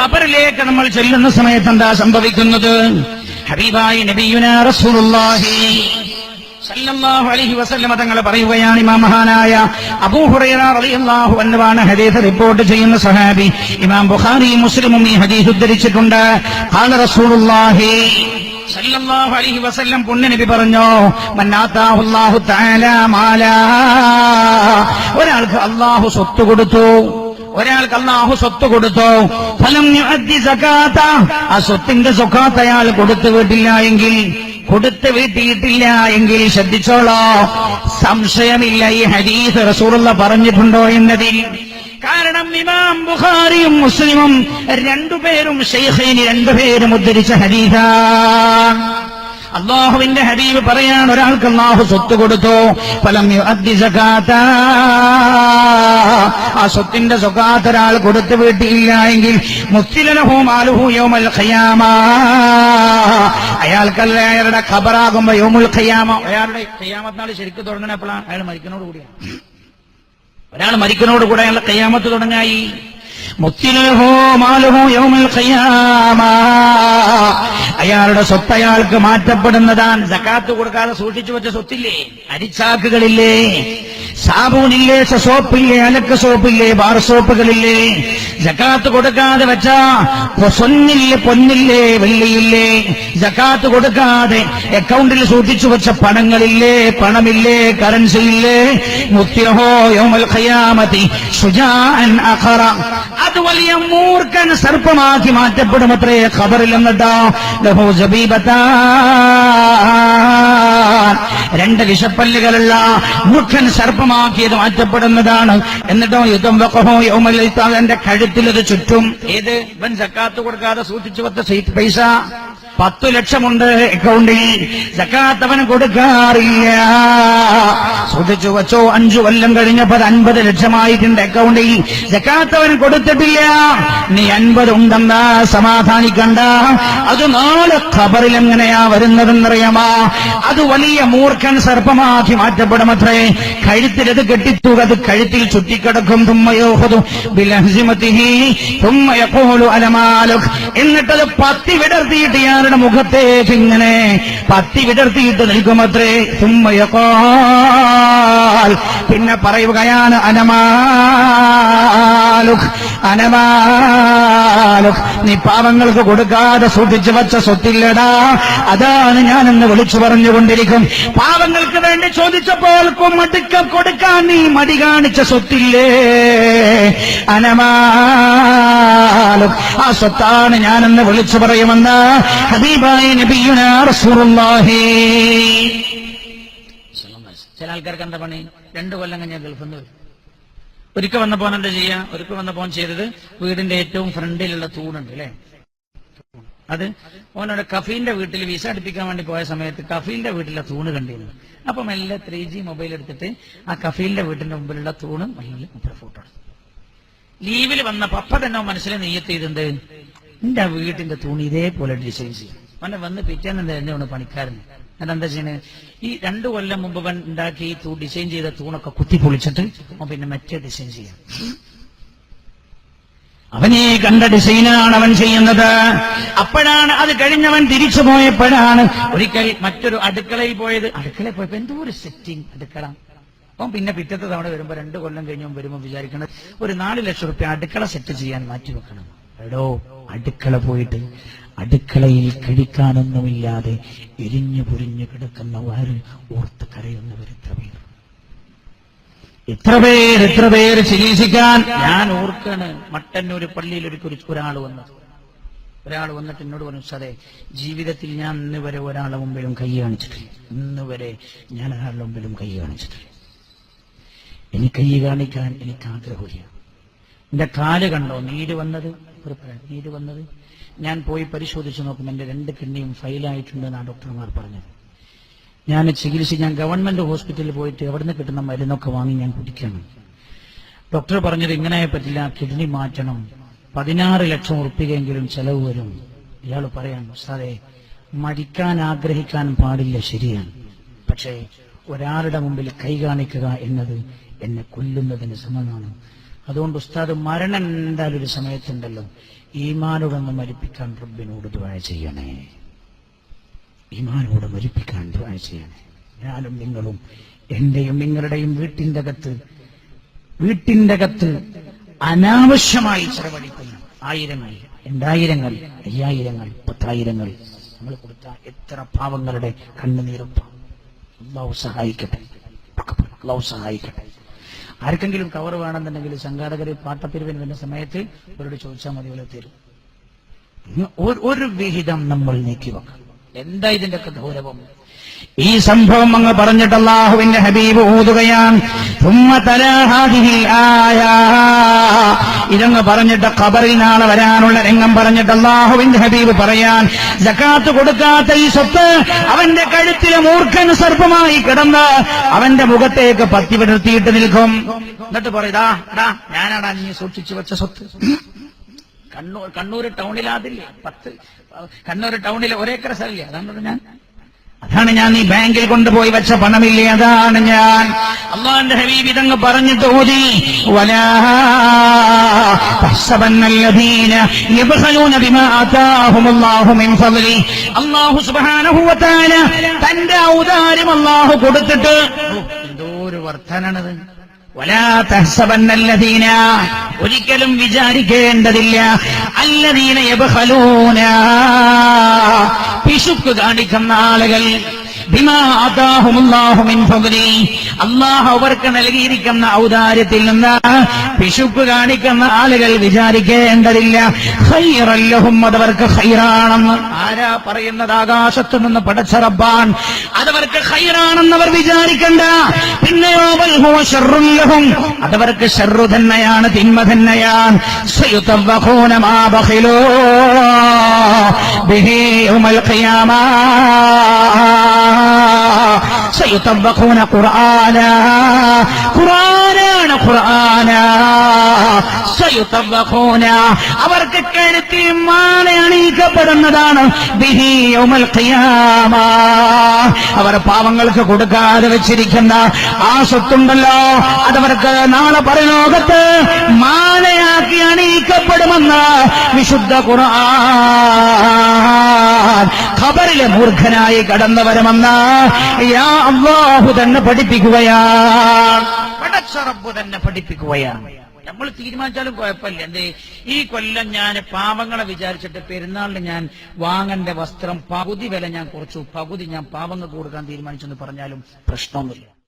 ഖബറിലേക്ക് നമ്മൾ ചെല്ലുന്ന സമയത്ത് എന്താ സംഭവിക്കുന്നത്? ഹബീബായി നബിയുന റസൂലുള്ളാഹി തങ്ങൾ പറയുകയാണ് ഇമാം മഹാനായ റളിയല്ലാഹു അൻഹുവാണ് ഹദീസ് റിപ്പോർട്ട് ചെയ്യുന്ന സഹാബി. ഇമാം ബുഖാരി മുസ്ലിമും ഈ ഹദീസ് ഉദ്ധരിച്ചിട്ടുണ്ട്. ഖാല റസൂലുള്ളാഹി സല്ലല്ലാഹു അലൈഹി വസല്ലം പുണ്യനബി പറഞ്ഞു മന്നാത്താഹു അല്ലാഹു തആല മാലാ. ഒരാൾക്ക് അല്ലാഹു സ്വത്ത് കൊടുത്തു. ഒരാൾക്ക് അള്ളാഹു സ്വത്ത് കൊടുത്തു? ഫലം സകാത്ത ആ സ്വത്തിന്റെ സുഖാത്ത അയാൾ കൊടുത്തു വീട്ടില്ല എങ്കിൽ കൊടുത്തു വീട്ടിയിട്ടില്ല എങ്കിൽ ശ്രദ്ധിച്ചോളോ. സംശയമില്ല ഈ ഹരീസ് റസൂറുള്ള പറഞ്ഞിട്ടുണ്ടോ എന്നതിൽ. കാരണം ഇമാം ബുഖാരിയും മുസ്ലിമും രണ്ടുപേരും ഷെയ്ഖൈനി രണ്ടുപേരും ഉദ്ധരിച്ച ഹദീസ. അള്ളാഹുവിന്റെ ഹബീബ് പറയാൻ ഒരാൾക്ക് അള്ളാഹു സ്വത്ത് കൊടുത്തു. ഫലം ആ സ്വത്തിന്റെ സ്വകാത്ത് ഒരാൾ കൊടുത്തു വീട്ടിയില്ല എങ്കിൽ മുസ്ലിലഹു മാലുഹു യൗമൽ ഖിയാമ. അയാൾക്കല്ല അയാളുടെ ഖബറാകുമ്പോ യോമുൽ ഖിയാമ. അയാളുടെ ഖയാമത്തിനാൾ ശരിക്കും തുടങ്ങണപ്പോഴാണ് അയാൾ മരിക്കുന്നതോട് കൂടിയാണ്. ഒരാൾ മരിക്കുന്നതോടുകൂടെ അയാളുടെ ഖിയാമത്ത് തുടങ്ങായി. യൗമൽ ഖിയാമ. അയാളുടെ സ്വത്ത് അയാൾക്ക് മാറ്റപ്പെടുന്നതാണ്. സക്കാത്ത് കൊടുക്കാതെ സൂക്ഷിച്ചു വെച്ച സ്വത്തില്ലേ? അരിച്ചാക്കുകളില്ലേ? സാബൂനില്ലേ സോപ്പില്ലേ അലക്ക സോപ്പില്ലേ ബാർ സോപ്പുകളില്ലേ. ജക്കാത്ത് കൊടുക്കാതെ വെച്ച പൊന്നില്ലേ പൊന്നില്ലേ വെള്ളിയില്ലേ. ജക്കാത്ത് കൊടുക്കാതെ അക്കൗണ്ടിൽ സൂക്ഷിച്ചു വെച്ച പണങ്ങളില്ലേ പണമില്ലേ കറൻസി ഇല്ലേ സുജാൻ അഖറ. അത് വലിയ മൂർഖൻ സർപ്പമാക്കി മാറ്റപ്പെടുമത്രേ ഖബറിൽ എന്നിട്ടോ. ലഹു ജബീബത്താൻ രണ്ട് വിഷപ്പല്ലുകളുള്ള മൂർഖൻ സർപ്പമാക്കിയത് മാറ്റപ്പെടുന്നതാണ്. എന്നിട്ടോ യുദ്ധം വെക്കഹോ യോമലിത്താൽ എന്റെ കഴുത്തിലത് ചുറ്റും. ഏത്? ഇവൻ സക്കാത്ത് കൊടുക്കാതെ സൂക്ഷിച്ചു വത്ത പൈസ. പത്തു ലക്ഷമുണ്ട് അക്കൗണ്ടിൽ. സക്കാത്ത് അവന് കൊടുക്കാറില്ല. സൂക്ഷിച്ചു വച്ചോ അഞ്ചു കൊല്ലം കഴിഞ്ഞപ്പോൾ അൻപത് ലക്ഷമായിട്ടുണ്ട് അക്കൗണ്ടിൽ. സക്കാത്ത് അവന് കൊടുത്തിട്ടില്ല. നീ അൻപത് ഉണ്ടെന്നാ സമാധാനിക്കണ്ട. അത് നാളെ ഖബറിൽ എങ്ങനെയാ വരുന്നതെന്നറിയാമോ? അത് വലിയ മൂർഖൻ സർപ്പമാക്കി മാറ്റപ്പെടുമത്രേ. കഴുത്തിലത് കെട്ടിത്തു അത് കഴുത്തിൽ ചുറ്റിക്കിടക്കും. തുമ്മയോഹതും എന്നിട്ടത് പത്തി വിടർത്തിയിട്ട് ഇയാളുടെ മുഖത്തേക്ക് ഇങ്ങനെ പത്തി വിടർത്തിയിട്ട് നിൽക്കുമത്രേ. സുമ്മയക്കോ പിന്നെ പറയുകയാണ് അനമാലുഖ് അനമാലുഖ്. നീ പാവങ്ങൾക്ക് കൊടുക്കാതെ സൂക്ഷിച്ചു വച്ച സ്വത്തില്ലടാ. അതാണ് ഞാൻ ഞാനെന്ന് വിളിച്ചു പറഞ്ഞുകൊണ്ടിരിക്കും. പാവങ്ങൾക്ക് വേണ്ടി ചോദിച്ചപ്പോൾ മടുക്ക കൊടുക്കാൻ നീ മടി കാണിച്ച സ്വത്തില്ലേ? അനമാലുഖ് ആ സ്വത്താണ് ഞാനെന്ന് വിളിച്ചു പറയുമെന്ന്. ഹബീബായ നബിയുന റസൂലുള്ളാഹി. ചില ആൾക്കാർക്ക് എന്താ പണി? രണ്ടു കൊല്ലം കഴിഞ്ഞാൽ ഗൾഫിൽ നിന്ന് വരും. ഒരിക്കൽ പോൻ എന്താ ചെയ്യാ? ഒരിക്കൽ വന്ന പോൻ ചെയ്തത് വീടിന്റെ ഏറ്റവും ഫ്രണ്ടിലുള്ള തൂണുണ്ട് അല്ലേ? അത് ഓനോട് കഫീന്റെ വീട്ടിൽ വിസ അടുപ്പിക്കാൻ വേണ്ടി പോയ സമയത്ത് കഫീന്റെ വീട്ടിലെ തൂണ് കണ്ടിരുന്നു. അപ്പം മെല്ലെ ത്രീ ജി മൊബൈൽ എടുത്തിട്ട് ആ കഫീലിന്റെ വീട്ടിന്റെ മുമ്പിലുള്ള തൂണ് മെല്ലെ ഫോട്ടോ ലീവിൽ വന്നപ്പോ അപ്പൊ തന്നെ മനസ്സിൽ നെയ്യത്ത് ചെയ്തിട്ടുണ്ട് എന്റെ വീട്ടിന്റെ തുണി ഇതേപോലെ ഡിസൈൻ ചെയ്യും. അവനെ വന്ന് പിറ്റേന്ന് തന്നെ പണിക്കാരൻ? എന്നിട്ട് എന്താ ചെയ്യണേ? ഈ രണ്ടു കൊല്ലം മുമ്പ് അവൻ ഉണ്ടാക്കി ഈ തൂ ഡിസൈൻ ചെയ്ത തൂണൊക്കെ കുത്തി പൊളിച്ചിട്ട് അവൻ പിന്നെ മറ്റേ ഡിസൈൻ ചെയ്യാം. അവനെ കണ്ട ഡിസൈനാണ് അവൻ ചെയ്യുന്നത്. അപ്പോഴാണ് അത് കഴിഞ്ഞവൻ തിരിച്ചു പോയപ്പോഴാണ് ഒരിക്കൽ മറ്റൊരു അടുക്കളയിൽ പോയത്. അടുക്കളയിൽ പോയപ്പോ എന്തോ ഒരു സെറ്റിംഗ് അടുക്കള. അപ്പം പിന്നെ പിറ്റത്തെ തവണ വരുമ്പോ രണ്ടു കൊല്ലം കഴിഞ്ഞും വരുമ്പോ വിചാരിക്കണത് ഒരു നാല് ലക്ഷം റുപ്യ അടുക്കള സെറ്റ് ചെയ്യാൻ മാറ്റി വെക്കണം. എടോ അടുക്കള പോയിട്ട് അടുക്കളയിൽ കഴിക്കാനൊന്നുമില്ലാതെ എരിഞ്ഞു പൊരിഞ്ഞു കിടക്കുന്ന വാര് ഓർത്ത് കരയുന്നവർ എത്ര പേർ എത്ര പേര് എത്ര പേര് ചികിത്സിക്കാൻ ഞാൻ ഓർക്കാണ് മട്ടന്നൂര് പള്ളിയിൽ ഒരു ഒരാൾ വന്നത്. ഒരാൾ വന്നിട്ട് എന്നോട് പറഞ്ഞു സാറേ ജീവിതത്തിൽ ഞാൻ ഇന്ന് വരെ ഒരാളുടെ മുമ്പിലും കൈ കാണിച്ചിട്ടില്ല. ഇന്ന് വരെ ഞാൻ ഒരാളുടെ മുമ്പിലും കൈ കാണിച്ചിട്ടില്ല. എനിക്ക് കൈ കാണിക്കാൻ എനിക്ക് ആഗ്രഹമില്ല. എന്റെ കാൽ കണ്ടോ? നീര് വന്നത്? ഒരു നീര് വന്നത്? ഞാൻ പോയി പരിശോധിച്ച് നോക്കുമ്പോൾ എന്റെ രണ്ട് കിഡ്നിയും ഫെയിലായിട്ടുണ്ടെന്നാണ് ഡോക്ടർമാർ പറഞ്ഞത്. ഞാൻ ചികിത്സ ഞാൻ ഗവൺമെന്റ് ഹോസ്പിറ്റലിൽ പോയിട്ട് എവിടുന്ന് കിട്ടുന്ന മരുന്നൊക്കെ വാങ്ങി ഞാൻ കുടിക്കണം. ഡോക്ടർ പറഞ്ഞത് ഇങ്ങനെ പറ്റില്ല കിഡ്നി മാറ്റണം. പതിനാറ് ലക്ഷം ഉറപ്പികയെങ്കിലും ചെലവ് വരും. ഇയാൾ പറയാൻ സാറേ മരിക്കാൻ ആഗ്രഹിക്കാൻ പാടില്ല ശരിയാണ്. പക്ഷേ ഒരാളുടെ മുമ്പിൽ കൈ കാണിക്കുക എന്നത് എന്നെ കൊല്ലുന്നതിന് സമമാണ്. അതുകൊണ്ട് ഉസ്താദ് മരണം എന്തായാലും ഒരു സമയത്തുണ്ടല്ലോ. ഈമാനോടൊന്ന് മരിപ്പിക്കാൻ റബ്ബിനോട് ദുആ ചെയ്യണേ. ഈമാനോട് മരിപ്പിക്കാൻ ദുആ ചെയ്യണേ. ഞാനും നിങ്ങളും എന്റെയും നിങ്ങളുടെയും വീട്ടിന്റെ അകത്ത് വീട്ടിന്റെ അകത്ത് അനാവശ്യമായി ചെലവഴിക്കുന്ന ആയിരങ്ങൾ രണ്ടായിരങ്ങൾ അയ്യായിരങ്ങൾ പത്തായിരങ്ങൾ. നമ്മൾ കൊടുത്ത എത്ര പാവങ്ങളുടെ കണ്ണുനീരൊപ്പം. അള്ളാഹു സഹായിക്കട്ടെ. അള്ളാഹു സഹായിക്കട്ടെ. ആർക്കെങ്കിലും കവർ വേണമെന്നുണ്ടെങ്കിൽ സംഘാടകർ പാട്ടപ്പിരിവിന് വരുന്ന സമയത്ത് അവരോട് ചോദിച്ചാൽ മതി പോലെ തരും. ഒരു- വിഹിതം നമ്മൾ നീക്കി വെക്കണം. എന്താ ഇതിന്റെയൊക്കെ ഗൗരവം? ഈ സംഭവം അങ്ങ് പറഞ്ഞിട്ട് അള്ളാഹുവിന്റെ ഹബീബ് ഊതുകയാണ്. ഇതെന്ന് പറഞ്ഞിട്ട് ഖബറിൽ നാളെ വരാനുള്ള രംഗം പറഞ്ഞിട്ട് അള്ളാഹുവിന്റെ ഹബീബ് പറയാൻ ജക്കാത്ത് കൊടുക്കാത്ത ഈ സ്വത്ത് അവന്റെ കഴുത്തിലെ മൂർഖൻ സർപ്പമായി കിടന്ന് അവന്റെ മുഖത്തേക്ക് പത്തി വിടർത്തിയിട്ട് നിൽക്കും. എന്നിട്ട് പറയതാ ഡാ ഞാനാടാ നീ സൂക്ഷിച്ചു വെച്ച സ്വത്ത്. കണ്ണൂർ കണ്ണൂർ ടൗണിലാതില്ലേ പത്ത് കണ്ണൂർ ടൗണിലെ ഒരേക്കർ സ്ഥലമില്ലേ അതാണ് ഞാൻ. അതാണ് ഞാൻ ഈ ബാങ്കിൽ കൊണ്ടുപോയി വെച്ച പണമില്ലേ? അതാണ് ഞാൻ. അള്ളാന്റെ ഹബീബ് ഇതങ്ങ് പറഞ്ഞിട്ട് ഓതി. തന്റെ ഔദാര്യം അള്ളാഹു കൊടുത്തിട്ട് എന്തോ ഒരു വർധനാണിത് ഒരിക്കലും വിചാരിക്കേണ്ടതില്ല. അല്ലദീന പിശുക്ക് കാണിക്കുന്ന ആളുകൾ അല്ലാഹു അവർക്ക് നൽകിയിരിക്കുന്ന ഔദാര്യത്തിൽ നിന്ന് പിശുക്ക് കാണിക്കുന്ന ആളുകൾ വിചാരിക്കേണ്ടതില്ല. ഹൈറല്ലഹും അതവർക്ക് ഹൈറാണെന്ന് ആരാ പറയുന്നത് ആകാശത്ത് നിന്ന് പടച്ച റബ്ബാൻ? അതവർക്ക് ഹൈറാണെന്ന് അവർ വിചാരിക്കണ്ട. പിന്നെയോ ഷെറുല്ലഹും അതവർക്ക് ഷെറു തന്നെയാണ് തിന്മ തന്നെയാണ്. ബിഹി ഉമൽ ഖിയാമ. സയുതവഖൂന ഖുർആന. ഖുർആനാണ് ഖുർആന. സയുതവഖൂന അവർക്ക് കഴുത്തിൽ മാല അണിയിക്കപ്പെടുന്നതാണ്. അവർ പാവങ്ങൾക്ക് കൊടുക്കാതെ വെച്ചിരിക്കുന്ന ആ സ്വത്തുണ്ടല്ലോ. അതവർക്ക് നാളെ പരലോകത്ത് മാലയാക്കി അണിയിക്കപ്പെടുമെന്ന് വിശുദ്ധ ഖുർആൻ ഖബറിലെ മൂർഖനായി കടന്നു വരുമെന്ന് യാ അള്ളാഹു തന്നെ പഠിപ്പിക്കുകയാണ്. പടച്ച തന്നെ പഠിപ്പിക്കുകയാണ്. നമ്മൾ തീരുമാനിച്ചാലും കുഴപ്പമില്ല. എന്തേ? ഈ കൊല്ലം ഞാൻ പാവങ്ങളെ വിചാരിച്ചിട്ട് പെരുന്നാളിന് ഞാൻ വാങ്ങേണ്ട വസ്ത്രം പകുതി വില ഞാൻ കുറച്ചു. പകുതി ഞാൻ പാവങ്ങൾക്ക് കൊടുക്കാൻ തീരുമാനിച്ചെന്ന് പറഞ്ഞാലും പ്രശ്നമൊന്നുമില്ല.